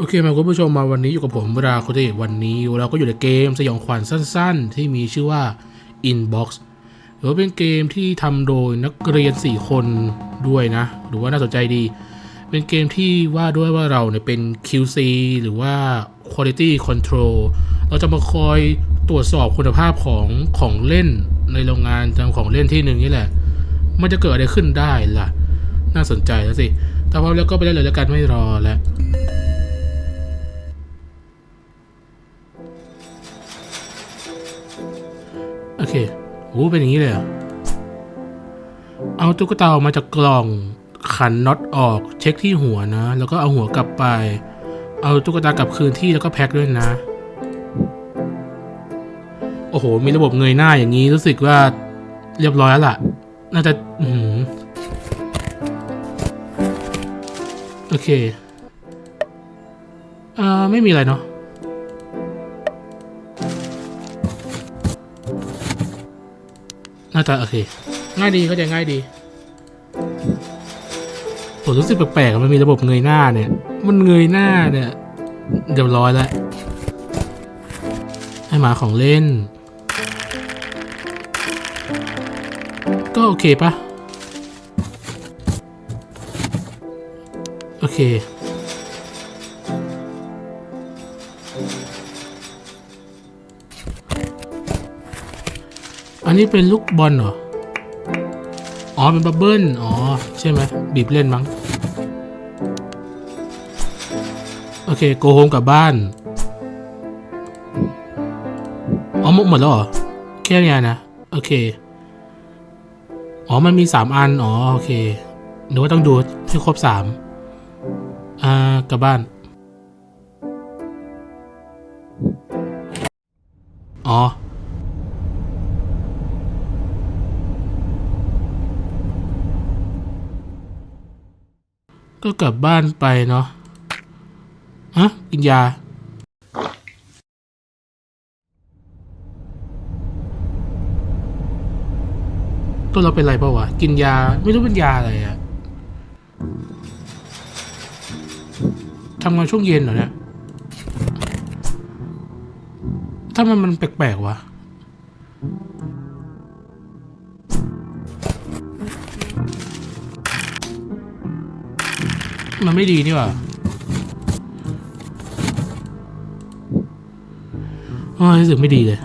โอเคมาคุณผู้ชมมาวันนี้อยู่กับผมราโคเดวันนี้ เราก็อยู่ในเกมสยองขวัญสั้นๆ ที่มีชื่อว่า Inbox หรือว่าเป็นเกมที่ทำโดยนักเรียน 4 คนด้วยนะ หรือว่าน่าสนใจดี เป็นเกมที่ว่าด้วยว่าเราเนี่ยเป็น QC หรือว่า Quality Control เราจะมาคอยตรวจสอบคุณภาพของของเล่นในโรงงานทำของเล่นที่หนึ่งนี่แหละ มันจะเกิดอะไรขึ้นได้ล่ะ น่าสนใจแล้วสิถ้าพอแล้วก็ไปได้เลยแล้วกันไม่รอแล้ว เคโอ้เป็นอย่างนี้เลยเหรอเอาตุ๊กตาออกมาจากกล่องขันน็อตออกเช็คที่หัวนะ แล้วก็เอาหัวกลับไป เอาตุ๊กตากลับคืนที่แล้วก็แพ็คด้วยนะ โอ้โห มีระบบเงยหน้าอย่างนี้รู้สึกว่าเรียบร้อยแล้วล่ะ น่าจะอืมโอเคอ่าไม่มีอะไรเนาะ น่าจะโอเค ง่ายดีเข้าใจง่ายดีผมรู้สึกแปลกๆมันมีระบบเงยหน้าเนี่ย มันเงยหน้าเนี่ยเรียบร้อยแล้วให้หมาของเล่น ก็โอเคปะโอเค อันนี้เป็นลูกบอลเหรอ อ๋อเป็นบับเบิ้ล อ๋อ ใช่ไหมบีบเล่นมั้ง โอเค โกโฮมกลับบ้าน อ๋อหมดหมดแล้วเหรอ แค่นี้นะ โอเค อ๋อ มันมีสามอัน อ๋อ โอเคหรือว่าต้องดูให้ครบสามอ่า กลับบ้าน อ๋อ ก็กลับบ้านไปเนาะฮะกินยา ตัวเราเป็นไรเปล่าวะ กินยาไม่รู้เป็นยาอะไรอะทำงานช่วงเย็นเหรอเนี่ยถ้ามันมันแปลกๆวะ มันไม่ดีนี่หว่าโอ้ยรู้สึกไม่ดีเลย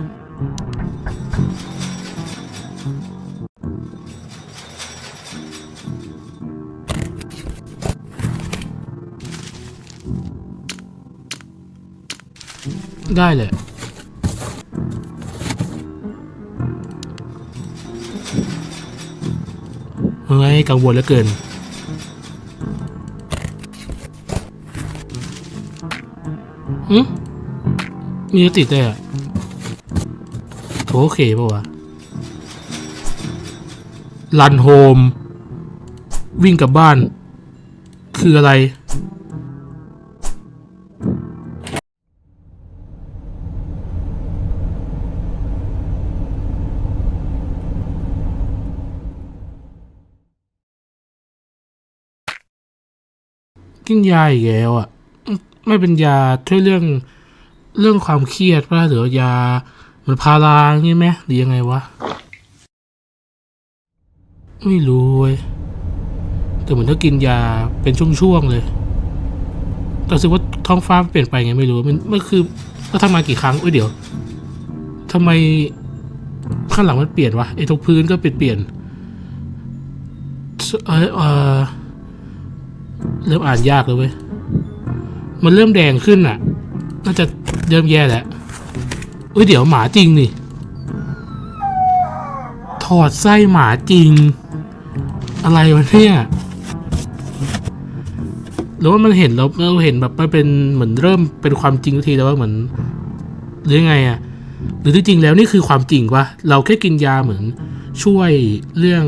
ได้เลยเฮ้ยกังวลเหลือเกิน หืมมีติดด้วยอะโถโอเคป่าวะลันโฮม วิ่งกลับบ้าน คืออะไร กินยาอีกแล้วอะ ไม่เป็นยาช่วยเรื่องเรื่องความเครียดป่ะหรือยาเหมือนพาราอย่างงี้ไหมหรือยังไงวะ ไม่รู้เว้ยแต่เหมือนต้องกินยาเป็นช่วงๆเลยแต่รู้สึกว่าท้องฟ้าเปลี่ยนไปไงไม่รู้มันมันคือเราทำมากี่ครั้งเอ้ยเดี๋ยวทำไมข้างหลังมันเปลี่ยนวะไอ้ตรงพื้นก็เปลี่ยนเปลี่ยนเออเออเริ่มอ่านยากเลยเว้ย มันเริ่มแดงขึ้นอะ น่าจะเริ่มแย่แล้วเอ้ยเดี๋ยวหมาจริงนี่ ถอดไส้หมาจริง อะไรวะเนี่ยหรือว่ามันเห็นแล้วเราเห็นแบบมันเป็นเหมือนเริ่มเป็นความจริงทีแล้วว่าเหมือนหรือยังไงอะหรือที่จริงแล้วนี่คือความจริงวะเราแค่กินยาเหมือนช่วยเรื่อง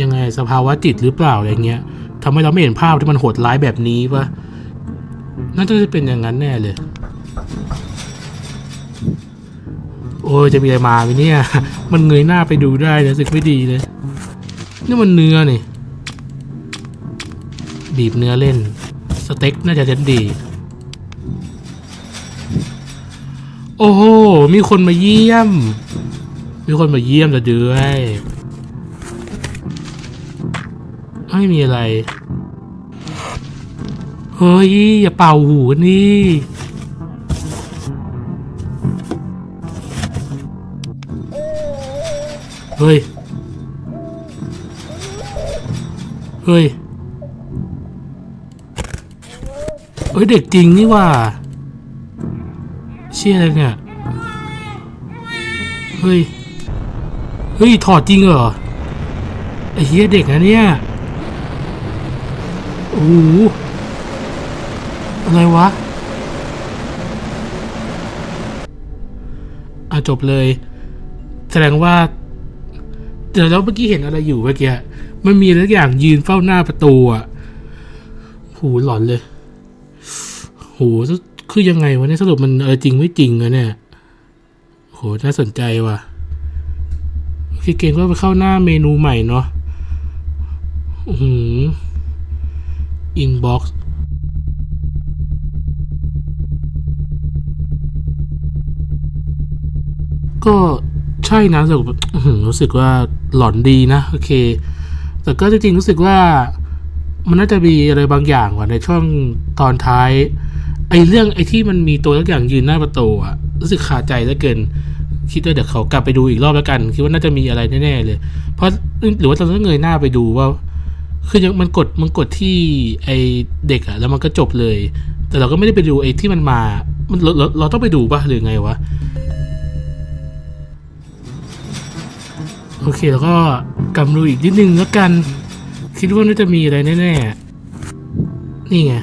ยังไงสภาวะจิตหรือเปล่าอะไรเงี้ยทำให้เราไม่เห็นภาพที่มันโหดร้ายแบบนี้วะ น่าจะเป็นอย่างนั้นแน่เลย โอ้ยจะมีอะไรมาไหมเนี่ย มันเงยหน้าไปดูได้นะสึกไม่ดีเลย นี่มันเนื้อนี่ บีบเนื้อเล่น สเต็กน่าจะเด็ดดี โอ้โห มีคนมาเยี่ยม มีคนมาเยี่ยมจะด้วยไม่มีอะไร เฮ้ย อย่าเป่าหูนนี่เฮ้ย เฮ้ย เฮ้ย เด็กจริงนี่ว่า เชี่ยอะไรเนี่ย เฮ้ย เฮ้ย ถอดจริงเหรอ ไอ้เหี้ยเด็กนะเนี่ย โอ้โห อะไรวะอะจบเลย แสดงว่าเดี๋ยวแล้วเมื่อกี้เห็นอะไรอยู่เมื่อกี้มันมีอะไรอย่างยืนเฝ้าหน้าประตูอะโหหลอนเลยโหคือยังไงวะเนี่ยสรุปมันเออจริงไม่จริงอะเนี่ยโหน่าสนใจว่ะพี่เก่งก็ไปเข้าหน้าเมนูใหม่เนาะอือหืออินบ็อกซ์ ก็ใช่นะรู้สึกแบบอื้อหือรู้สึกว่าหลอนดีนะ โอเค แต่ก็จริงๆรู้สึกว่ามันน่าจะมีอะไรบางอย่างว่ะในช่วงตอนท้าย ไอ้เรื่องไอ้ที่มันมีตัวทุกอย่างยืนหน้าประตูอะรู้สึกขาดใจเหลือเกิน คิดว่าเดี๋ยวเขากลับไปดูอีกรอบแล้วกัน คิดว่าน่าจะมีอะไรแน่ๆเลย เพราะหรือว่าเราต้องเงยหน้าไปดูว่า คือยังมันกดมันกดที่ไอเด็กอะแล้วมันก็จบเลย แต่เราก็ไม่ได้ไปดูไอ้ที่มันมา มันเราเราเราต้องไปดูป่ะหรือไงวะ อเคแล้วก็กำดูอีกนิดนึงแล้วกัน คิดว่าน่าจะมีอะไรแน่ๆ นี่ไง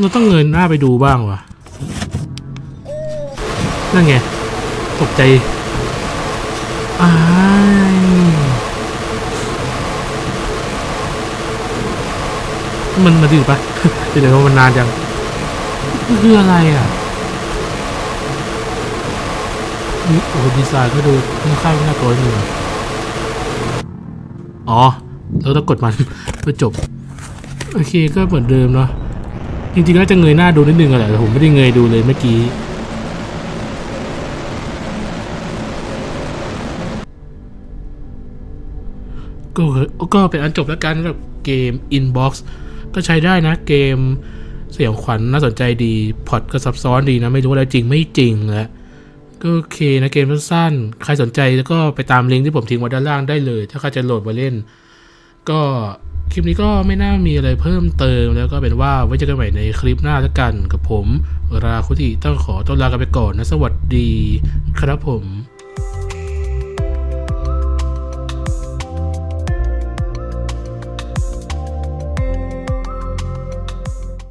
เราต้องเงินหน้าไปดูบ้างวะนั่นไง ตกใจอ้ายมันมาดื้อปะเดี๋ยวว่ามันนานจังคืออะไรอะนี่ โอ้ดีไซน์ก็ดูค่อนข้างน่ากลัวนึงอ๋อแล้วต้องกดมันเพื่อจบ โอเคก็เหมือนเดิมเนาะจริงๆก็จะเงยหน้าดูนิดนึงอะแหละแต่ผมไม่ได้เงยดูเลยเมื่อกี้ก็ก็เป็นอันจบแล้วกันสำหรับเกม Inbox ก็ใช้ได้นะเกมเสียงขวัญน่าสนใจดีพอร์ตก็ซับซ้อนดีนะ ไม่รู้อะไรจริงไม่จริงแล้ว ก็โอเคนะเกมสั้นๆ ใครสนใจแล้วก็ไปตามลิงก์ที่ผมทิ้งไว้ด้านล่างได้เลย ถ้าใครจะโหลดมาเล่น ก็คลิปนี้ก็ไม่น่ามีอะไรเพิ่มเติมแล้วก็เป็นว่าไว้เจอกันใหม่ในคลิปหน้าแล้วกันกับผม ราคุติต้องขอต้อนลากันไปก่อนนะ สวัสดีครับผม